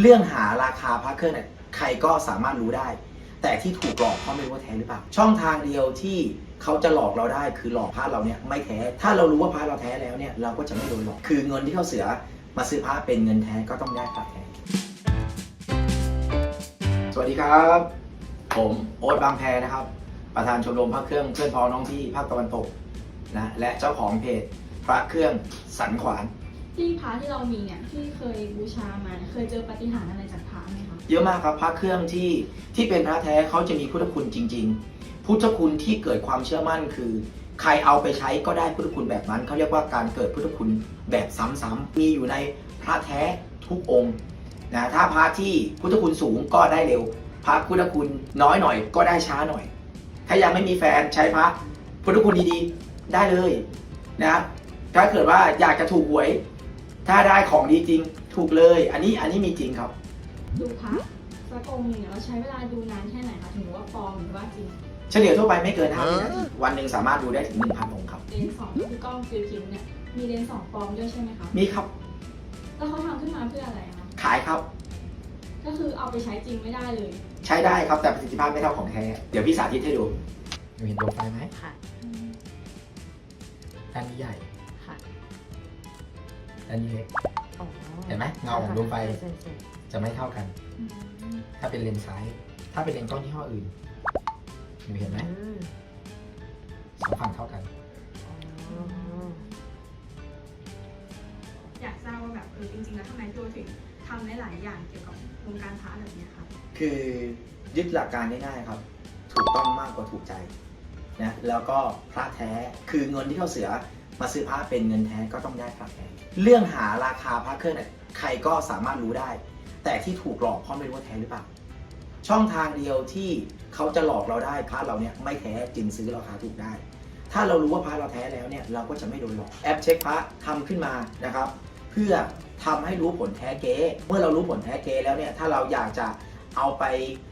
เรื่องหาราคาพระเครื่องเนี่ยใครก็สามารถรู้ได้ แต่ที่ถูกหลอกเพราไม่รู้ว่าแท้หรือเปล่า ช่องทางเดียวที่เขาจะหลอกเราได้คือหลอกพระเราเนี่ยไม่แท้ ถ้าเรารู้ว่าพระเราแท้แล้วเนี่ยเราก็จะไม่โดนหลอก คือเงินที่เขาเสือมาซื้อพระเป็นเงินแท้ก็ต้องได้พระแท้ สวัสดีครับ ผมโอ๊ตบางแพนะครับ ประธานชมรมพระเครื่องเพื่อนพ้องน้องที่ภาคตะวันตกนะและเจ้าของเพจพระเครื่องสันขวาน ที่พระที่เรามีเนี่ยที่เคยบูชามาเนี่ยเคยเจอปาฏิหารย์อะไรจากพระไหมคะ เยอะมากครับพระเครื่องที่ที่เป็นพระแท้เขาจะมีพุทธคุณจริง ๆ พุทธคุณที่เกิดความเชื่อมั่นคือ ใครเอาไปใช้ก็ได้พุทธคุณแบบนั้นเขาเรียกว่าการเกิดพุทธคุณแบบซ้ำๆมีอยู่ในพระแท้ทุกองค์นะถ้าพระที่พุทธคุณสูงก็ได้เร็ว พระพุทธคุณน้อยหน่อยก็ได้ช้าหน่อย ถ้ายังไม่มีแฟนใช้พระพุทธคุณดีๆ ได้เลยนะถ้าเกิดว่าอยากจะถูกหวย ถ้าได้ของดีจริงถูกเลย อันนี้อันนี้มีจริงครับ ดูพระสักองค์หนึ่งเนี่ยเราใช้เวลาดูนานแค่ไหนคะถึงรู้ว่าปลอมหรือว่าจริงเฉลี่ยทั่วไปไม่เกิน5วินาทีวันหนึ่งสามารถดูได้ถึง1,000องค์ครับ เลนส์สองก็คือกล้องฟิลคิวเนี่ยมีเลนส์สองปลอมด้วยใช่ไหมคะมีครับแล้วเขาทำขึ้นมาเพื่ออะไรคะขายครับ ก็คือเอาไปใช้จริงไม่ได้เลย ใช้ได้ครับแต่ประสิทธิภาพไม่เท่าของแท้ เดี๋ยวพี่สาธิตให้ดูเห็นดวงไฟไหมค่ะด้านนี้ใหญ่ค่ะ ด้านนี้เล็ก อ๋อเห็นไหมเงาของดวงไฟ ใช่ใช่จะไม่เท่ากันถ้าเป็นเลนส์ซ้าย ถ้าเป็นเลนส์กล้องยี่ห้ออื่นหนูเห็นไหมอืมสองฝั่งเท่ากัน อ๋อ อยากทราบว่าแบบเออจริงๆแล้วทำไมพี่โอถึงทำได้หลายอย่างเกี่ยวกับวงการพระแบบเนี้ยครับคือยึดหลักการง่ายๆครับ ถูกต้องมากกว่าถูกใจนะแล้วก็พระแท้คือเงินที่เขาเสือ มาซื้อพระเป็นเงินแท้ก็ต้องได้พระแท้เรื่องหาราคาพระเครื่องเนี่ยใครก็สามารถรู้ได้ แต่ที่ถูกหลอกเพราะไม่รู้ว่าแท้หรือเปล่า ช่องทางเดียวที่เขาจะหลอกเราได้พระเราเนี่ยไม่แท้จึงซื้อราคาถูกได้ ถ้าเรารู้ว่าพระเราแท้แล้วเนี่ยเราก็จะไม่โดนหลอกแอปเช็คพระทำขึ้นมานะครับ เพื่อทำให้รู้ผลแท้เก๊เมื่อเรารู้ผลแท้เก๊แล้วเนี่ยถ้าเราอยากจะเอาไป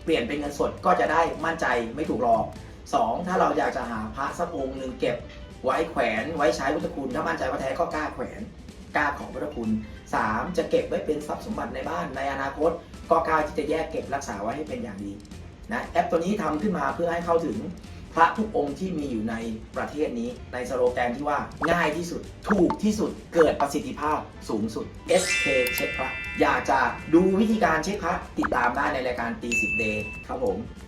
เปลี่ยนเป็นเงินสดก็จะได้มั่นใจไม่ถูกหลอก 2. ถ้าเราอยากจะหาพระสักองค์หนึ่งเก็บไว้แขวนไว้ใช้พุทธคุณ ถ้ามั่นใจว่าแท้ก็กล้าแขวนกล้าของพุทธคุณ 3. จะเก็บไว้เป็นทรัพย์สมบัติในบ้านในอนาคต ก็กล้าที่จะแยกเก็บรักษาไว้ให้เป็นอย่างดีนะแอปตัวนี้ทำขึ้นมาเพื่อให้เข้าถึงพระทุกองค์ที่มีอยู่ในประเทศนี้ในสโลแกนที่ว่าง่ายที่สุด ถูกที่สุดเกิดประสิทธิภาพสูงสุด SK เช็คพระ อยากจะดูวิธีการเช็คพระติดตามได้ในรายการตีสิบเดย์ครับผม